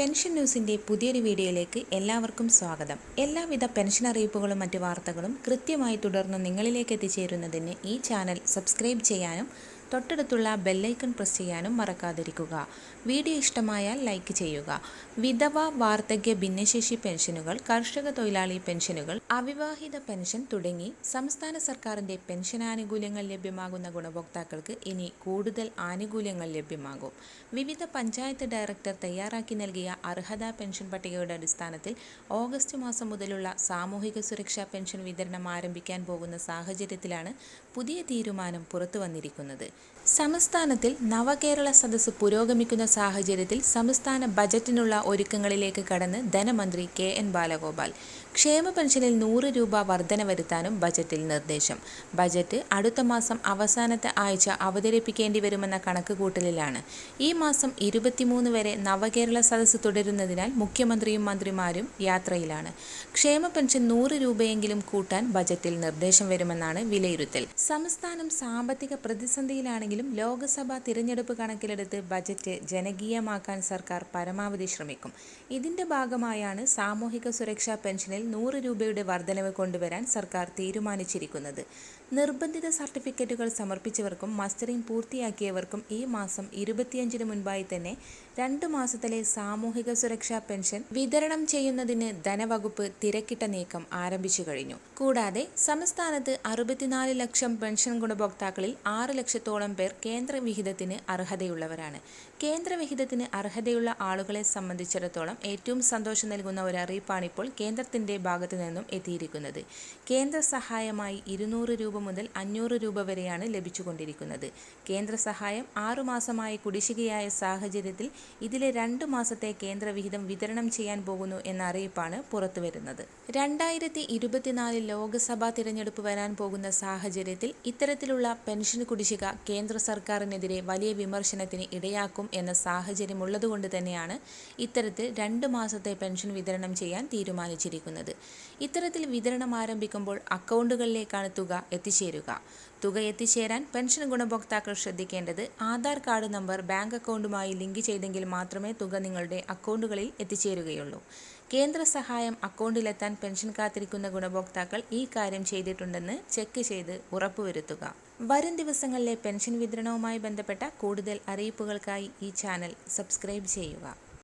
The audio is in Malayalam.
പെൻഷൻ ന്യൂസിന്റെ പുതിയൊരു വീഡിയോയിലേക്ക് എല്ലാവർക്കും സ്വാഗതം. എല്ലാവിധ പെൻഷൻ അറിയിപ്പുകളും മറ്റു വാർത്തകളും കൃത്യമായി തുടർന്ന് നിങ്ങളിലേക്ക് എത്തിച്ചേരുന്നതിന് ഈ ചാനൽ സബ്സ്ക്രൈബ് ചെയ്യാനും തൊട്ടടുത്തുള്ള ബെല്ലൈക്കൺ പ്രസ് ചെയ്യാനും മറക്കാതിരിക്കുക. വീഡിയോ ഇഷ്ടമായാൽ ലൈക്ക് ചെയ്യുക. വിധവ വാർദ്ധക്യ ഭിന്നശേഷി പെൻഷനുകൾ കർഷക തൊഴിലാളി പെൻഷനുകൾ അവിവാഹിത പെൻഷൻ തുടങ്ങി സംസ്ഥാന സർക്കാരിന്റെ പെൻഷൻ ആനുകൂല്യങ്ങൾ ലഭ്യമാകുന്ന ഗുണഭോക്താക്കൾക്ക് ഇനി കൂടുതൽ ആനുകൂല്യങ്ങൾ ലഭ്യമാകും. വിവിധ പഞ്ചായത്ത് ഡയറക്ടർ തയ്യാറാക്കി നൽകിയ അർഹതാ പെൻഷൻ പട്ടികയുടെ അടിസ്ഥാനത്തിൽ ഓഗസ്റ്റ് മാസം മുതലുള്ള സാമൂഹിക സുരക്ഷാ പെൻഷൻ വിതരണം ആരംഭിക്കാൻ പോകുന്ന സാഹചര്യത്തിലാണ് പുതിയ തീരുമാനം പുറത്തു വന്നിരിക്കുന്നത് സംസ്ഥാനത്തിൽ നവകേരള സദസ് പുരോഗമിക്കുന്ന സാഹചര്യത്തിൽ സംസ്ഥാന ബജറ്റിനുള്ള ഒരുക്കങ്ങളിലേക്ക് കടന്ന് ധനമന്ത്രി കെ എൻ ബാലഗോപാൽ. ക്ഷേമ പെൻഷനിൽ നൂറ് രൂപ വർധന വരുത്താനും ബജറ്റിൽ നിർദ്ദേശം. ബജറ്റ് അടുത്ത മാസം അവസാനത്തെ ആഴ്ച അവതരിപ്പിക്കേണ്ടി വരുമെന്ന കണക്കുകൂട്ടലിലാണ്. ഈ മാസം ഇരുപത്തിമൂന്ന് വരെ നവകേരള സദസ് തുടരുന്നതിനാൽ മുഖ്യമന്ത്രിയും മന്ത്രിമാരും യാത്രയിലാണ്. ക്ഷേമ പെൻഷൻ നൂറ് രൂപയെങ്കിലും കൂട്ടാൻ ബജറ്റിൽ നിർദ്ദേശം വരുമെന്നാണ് വിലയിരുത്തൽ. സംസ്ഥാനം സാമ്പത്തിക പ്രതിസന്ധിയിലാണെങ്കിലും ലോക്സഭാ തിരഞ്ഞെടുപ്പ് കണക്കിലെടുത്ത് ബജറ്റ് ജനകീയമാക്കാൻ സർക്കാർ പരമാവധി ശ്രമിക്കും. ഇതിന്റെ ഭാഗമായാണ് സാമൂഹിക സുരക്ഷാ പെൻഷനിൽ നൂറ് രൂപയുടെ വർധനവ് കൊണ്ടുവരാൻ സർക്കാർ തീരുമാനിച്ചിരിക്കുന്നത്. നിർബന്ധിത സർട്ടിഫിക്കറ്റുകൾ സമർപ്പിച്ചവർക്കും മസ്റ്ററിംഗ് പൂർത്തിയാക്കിയവർക്കും ഈ മാസം ഇരുപത്തിയഞ്ചിന് മുൻപായി തന്നെ രണ്ട് മാസത്തിലെ സാമൂഹിക സുരക്ഷാ പെൻഷൻ വിതരണം ചെയ്യുന്നതിന് ധനവകുപ്പ് തിരക്കിട്ട നീക്കം ആരംഭിച്ചു കഴിഞ്ഞു. കൂടാതെ സംസ്ഥാനത്ത് അറുപത്തിനാല് ലക്ഷം പെൻഷൻ ഗുണഭോക്താക്കളിൽ ആറ് ലക്ഷത്തോളം പേർ കേന്ദ്ര വിഹിതത്തിന് അർഹതയുള്ളവരാണ്. കേന്ദ്ര വിഹിതത്തിന് അർഹതയുള്ള ആളുകളെ സംബന്ധിച്ചിടത്തോളം ഏറ്റവും സന്തോഷം നൽകുന്ന ഒരു അറിയിപ്പാണിപ്പോൾ കേന്ദ്രത്തിന്റെ ഭാഗത്തു നിന്നും എത്തിയിരിക്കുന്നത്. കേന്ദ്ര സഹായമായി ഇരുന്നൂറ് രൂപ മുതൽ അഞ്ഞൂറ് രൂപ വരെയാണ് ലഭിച്ചുകൊണ്ടിരിക്കുന്നത്. കേന്ദ്ര സഹായം ആറുമാസമായി കുടിശ്ശികയായ സാഹചര്യത്തിൽ ഇതിലെ രണ്ട് മാസത്തെ കേന്ദ്രവിഹിതം വിതരണം ചെയ്യാൻ പോകുന്നു എന്ന അറിയിപ്പാണ് പുറത്തുവരുന്നത്. രണ്ടായിരത്തി ഇരുപത്തിനാലിൽ ലോക്സഭാ തിരഞ്ഞെടുപ്പ് വരാൻ പോകുന്ന സാഹചര്യത്തിൽ ഇത്തരത്തിലുള്ള പെൻഷൻ കുടിശ്ശിക കേന്ദ്ര സർക്കാരിനെതിരെ വലിയ വിമർശനത്തിന് ഇടയാക്കും എന്ന സാഹചര്യമുള്ളതുകൊണ്ട് തന്നെയാണ് ഇത്തരത്തിൽ രണ്ട് മാസത്തെ പെൻഷൻ വിതരണം ചെയ്യാൻ തീരുമാനിച്ചിരിക്കുന്നത്. ഇത്തരത്തിൽ വിതരണം ആരംഭിക്കുമ്പോൾ അക്കൗണ്ടുകളിലേക്കാണ് തുക എത്തിച്ചേരുക. തുക എത്തിച്ചേരാൻ പെൻഷൻ ഗുണഭോക്താക്കൾ ശ്രദ്ധിക്കേണ്ടത് ആധാർ കാർഡ് നമ്പർ ബാങ്ക് അക്കൗണ്ടുമായി ലിങ്ക് ചെയ്തെങ്കിൽ മാത്രമേ തുക നിങ്ങളുടെ അക്കൗണ്ടുകളിൽ എത്തിച്ചേരുകയുള്ളൂ. കേന്ദ്ര സഹായം അക്കൗണ്ടിലെത്താൻ പെൻഷൻ കാത്തിരിക്കുന്ന ഗുണഭോക്താക്കൾ ഈ കാര്യം ചെയ്തിട്ടുണ്ടെന്ന് ചെക്ക് ചെയ്ത് ഉറപ്പുവരുത്തുക. വരും ദിവസങ്ങളിലെ പെൻഷൻ വിതരണവുമായി ബന്ധപ്പെട്ട കൂടുതൽ അറിയിപ്പുകൾക്കായി ഈ ചാനൽ സബ്സ്ക്രൈബ് ചെയ്യുക.